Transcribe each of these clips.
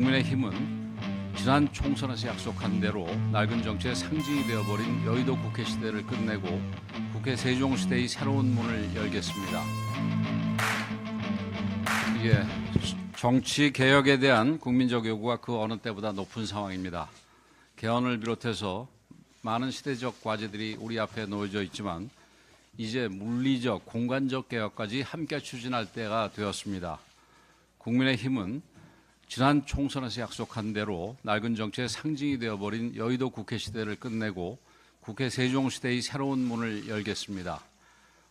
국민의힘은 지난 총선에서 약속한 대로 낡은 정치의 상징이 되어버린 여의도 국회 시대를 끝내고 국회 세종시대의 새로운 문을 열겠습니다. 이게 정치 개혁에 대한 국민적 요구가 그 어느 때보다 높은 상황입니다. 개헌을 비롯해서 많은 시대적 과제들이 우리 앞에 놓여져 있지만 이제 물리적, 공간적 개혁까지 함께 추진할 때가 되었습니다. 국민의힘은 지난 총선에서 약속한 대로 낡은 정치의 상징이 되어버린 여의도 국회 시대를 끝내고 국회 세종시대의 새로운 문을 열겠습니다.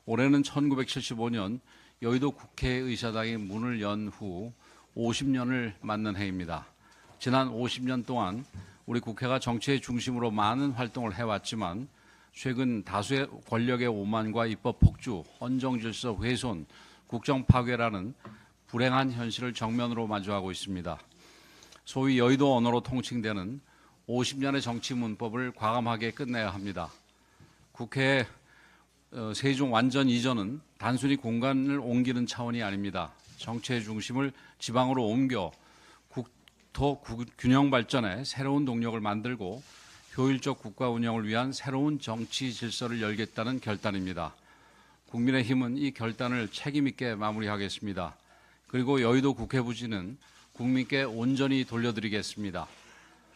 올해는 1975년 여의도 국회의사당이 문을 연 후 50년을 맞는 해입니다. 지난 50년 동안 우리 국회가 정치의 중심으로 많은 활동을 해왔지만 최근 다수의 권력의 오만과 입법 폭주, 헌정 질서 훼손, 국정 파괴라는 불행한 현실을 정면으로 마주하고 있습니다. 소위 여의도 언어로 통칭되는 50년의 정치 문법을 과감하게 끝내야 합니다. 국회 어, 세종 완전 이전은 단순히 공간을 옮기는 차원이 아닙니다. 정치의 중심을 지방으로 옮겨 국토 구- 균형 발전에 새로운 동력을 만들고 효율적 국가 운영을 위한 새로운 정치 질서를 열겠다는 결단입니다. 국민의힘은 이 결단을 책임 있게 마무리하겠습니다. 그리고 여의도 국회 부지는 국민께 온전히 돌려드리겠습니다.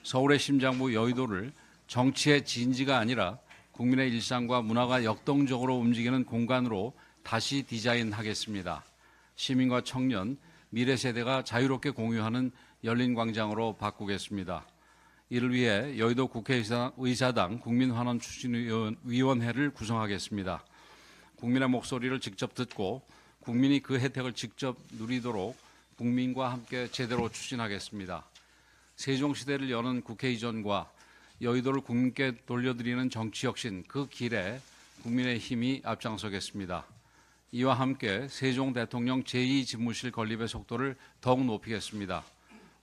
서울의 심장부 여의도를 정치의 진지가 아니라 국민의 일상과 문화가 역동적으로 움직이는 공간으로 다시 디자인하겠습니다. 시민과 청년, 미래 세대가 자유롭게 공유하는 열린 광장으로 바꾸겠습니다. 이를 위해 여의도 국회의사당 국민환원 추진위원회를 구성하겠습니다. 국민의 목소리를 직접 듣고 국민이 그 혜택을 직접 누리도록 국민과 함께 제대로 추진하겠습니다. 세종시대를 여는 국회 이전과 여의도를 국민께 돌려드리는 정치혁신 그 길에 국민의 힘이 앞장서겠습니다. 이와 함께 세종 대통령 제2집무실 건립의 속도를 더욱 높이겠습니다.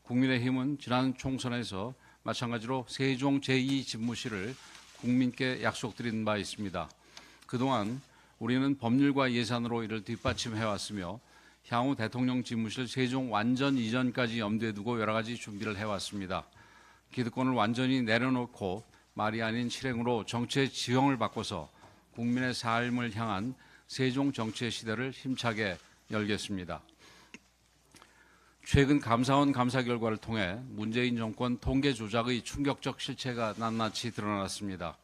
국민의힘은 지난 총선에서 마찬가지로 세종 제2집무실을 국민께 약속드린 바 있습니다. 그동안 우리는 법률과 예산으로 이를 뒷받침해 왔으며 향후 대통령 집무실 세종 완전 이전까지 염두에 두고 여러 가지 준비를 해 왔습니다. 기득권을 완전히 내려놓고 말이 아닌 실행으로 정치의 지형을 바꿔서 국민의 삶을 향한 세종 정치의 시대를 힘차게 열겠습니다. 최근 감사원 감사 결과를 통해 문재인 정권 통계 조작의 충격적 실체가 낱낱이 드러났습니다.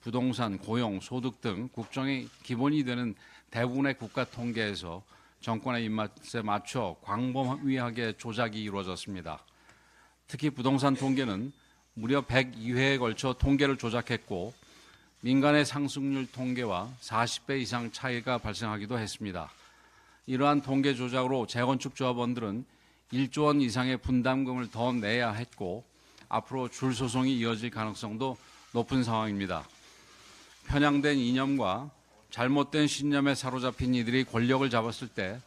부동산, 고용, 소득 등 국정의 기본이 되는 대부분의 국가 통계에서 정권의 입맛에 맞춰 광범위하게 조작이 이루어졌습니다. 특히 부동산 통계는 무려 102회에 걸쳐 통계를 조작했고 민간의 상승률 통계와 40배 이상 차이가 발생하기도 했습니다. 이러한 통계 조작으로 재건축 조합원들은 1조 원 이상의 분담금을 더 내야 했고 앞으로 줄 소송이 이어질 가능성도 높은 상황입니다. 편향된 이념과 잘못된 신념에 사로잡힌 이들이 권력을 잡았을 때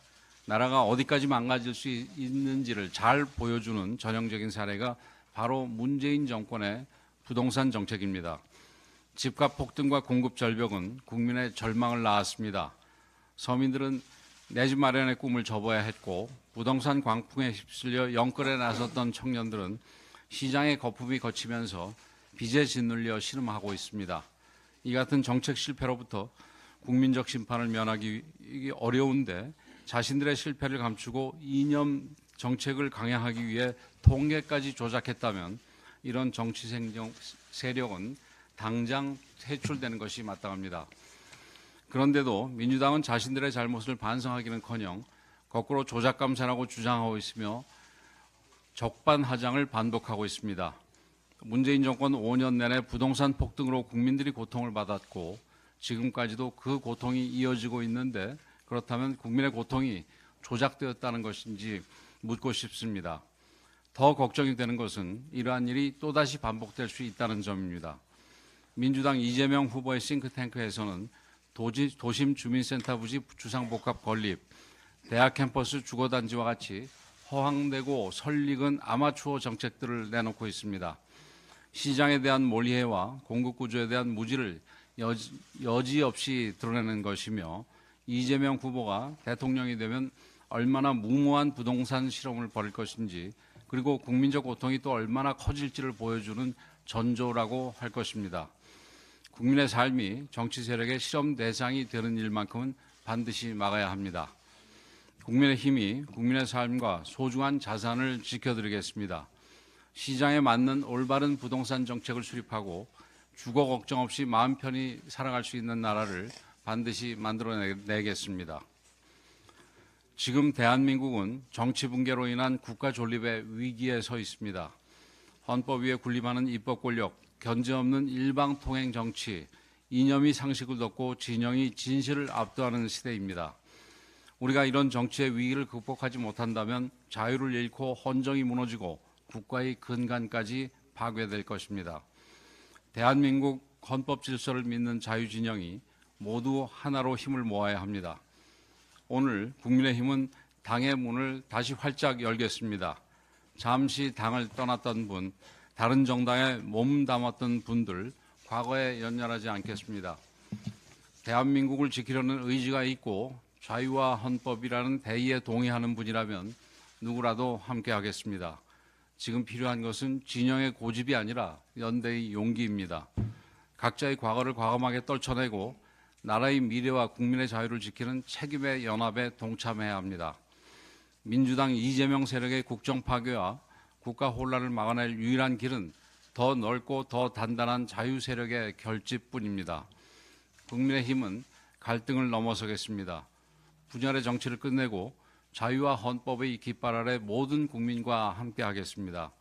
나라가 어디까지 망가질 수 있는지를 잘 보여주는 전형적인 사례가 바로 문재인 정권의 부동산 정책입니다. 집값 폭등과 공급 절벽은 국민의 절망을 낳았습니다. 서민들은 내 집 마련의 꿈을 접어야 했고 부동산 광풍에 휩쓸려 영끌에 나섰던 청년들은 시장의 거품이 거치면서 빚에 짓눌려 신음하고 있습니다. 이 같은 정책 실패로부터 국민적 심판을 면하기 어려운데 자신들의 실패를 감추고 이념 정책을 강행하기 위해 통계까지 조작했다면 이런 정치 생정, 세력은 당장 퇴출되는 것이 마땅합니다. 그런데도 민주당은 자신들의 잘못을 반성하기는커녕 거꾸로 조작 감사라고 주장하고 있으며 적반하장을 반복하고 있습니다. 문재인 정권 5년 내내 부동산 폭등으로 국민들이 고통을 받았고 지금까지도 그 고통이 이어지고 있는데 그렇다면 국민의 고통이 조작되었다는 것인지 묻고 싶습니다. 더 걱정이 되는 것은 이러한 일이 또다시 반복될 수 있다는 점입니다. 민주당 이재명 후보의 싱크탱크에서는 도지, 도심 주민센터 부지 주상복합 건립, 대학 캠퍼스 주거단지와 같이 허황되고 설익은 아마추어 정책들을 내놓고 있습니다. 시장에 대한 몰이해와 공급 구조에 대한 무지를 여지, 여지없이 드러내는 것이며 이재명 후보가 대통령이 되면 얼마나 무모한 부동산 실험을 벌일 것인지 그리고 국민적 고통이 또 얼마나 커질지를 보여주는 전조라고 할 것입니다. 국민의 삶이 정치 세력의 실험 대상이 되는 일만큼은 반드시 막아야 합니다. 국민의 힘이 국민의 삶과 소중한 자산을 지켜드리겠습니다. 시장에 맞는 올바른 부동산 정책을 수립하고 주거 걱정 없이 마음 편히 살아갈 수 있는 나라를 반드시 만들어내겠습니다. 지금 대한민국은 정치 붕괴로 인한 국가 존립의 위기에 서 있습니다. 헌법 위에 군림하는 입법 권력, 견제 없는 일방 통행 정치, 이념이 상식을 덮고 진영이 진실을 압도하는 시대입니다. 우리가 이런 정치의 위기를 극복하지 못한다면 자유를 잃고 헌정이 무너지고 국가의 근간까지 파괴될 것입니다. 대한민국 헌법 질서를 믿는 자유 진영이 모두 하나로 힘을 모아야 합니다. 오늘 국민의힘은 당의 문을 다시 활짝 열겠습니다. 잠시 당을 떠났던 분, 다른 정당에 몸 담았던 분들 과거에 연연하지 않겠습니다. 대한민국을 지키려는 의지가 있고 자유와 헌법이라는 대의에 동의하는 분이라면 누구라도 함께 하겠습니다. 지금 필요한 것은 진영의 고집이 아니라 연대의 용기입니다. 각자의 과거를 과감하게 떨쳐내고 나라의 미래와 국민의 자유를 지키는 책임의 연합에 동참해야 합니다. 민주당 이재명 세력의 국정 파괴와 국가 혼란을 막아낼 유일한 길은 더 넓고 더 단단한 자유 세력의 결집뿐입니다. 국민의 힘은 갈등을 넘어서겠습니다. 분열의 정치를 끝내고 자유와 헌법의 깃발 아래 모든 국민과 함께 하겠습니다.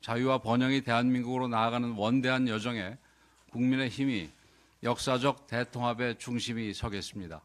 자유와 번영이 대한민국으로 나아가는 원대한 여정에 국민의 힘이 역사적 대통합의 중심이 서겠습니다.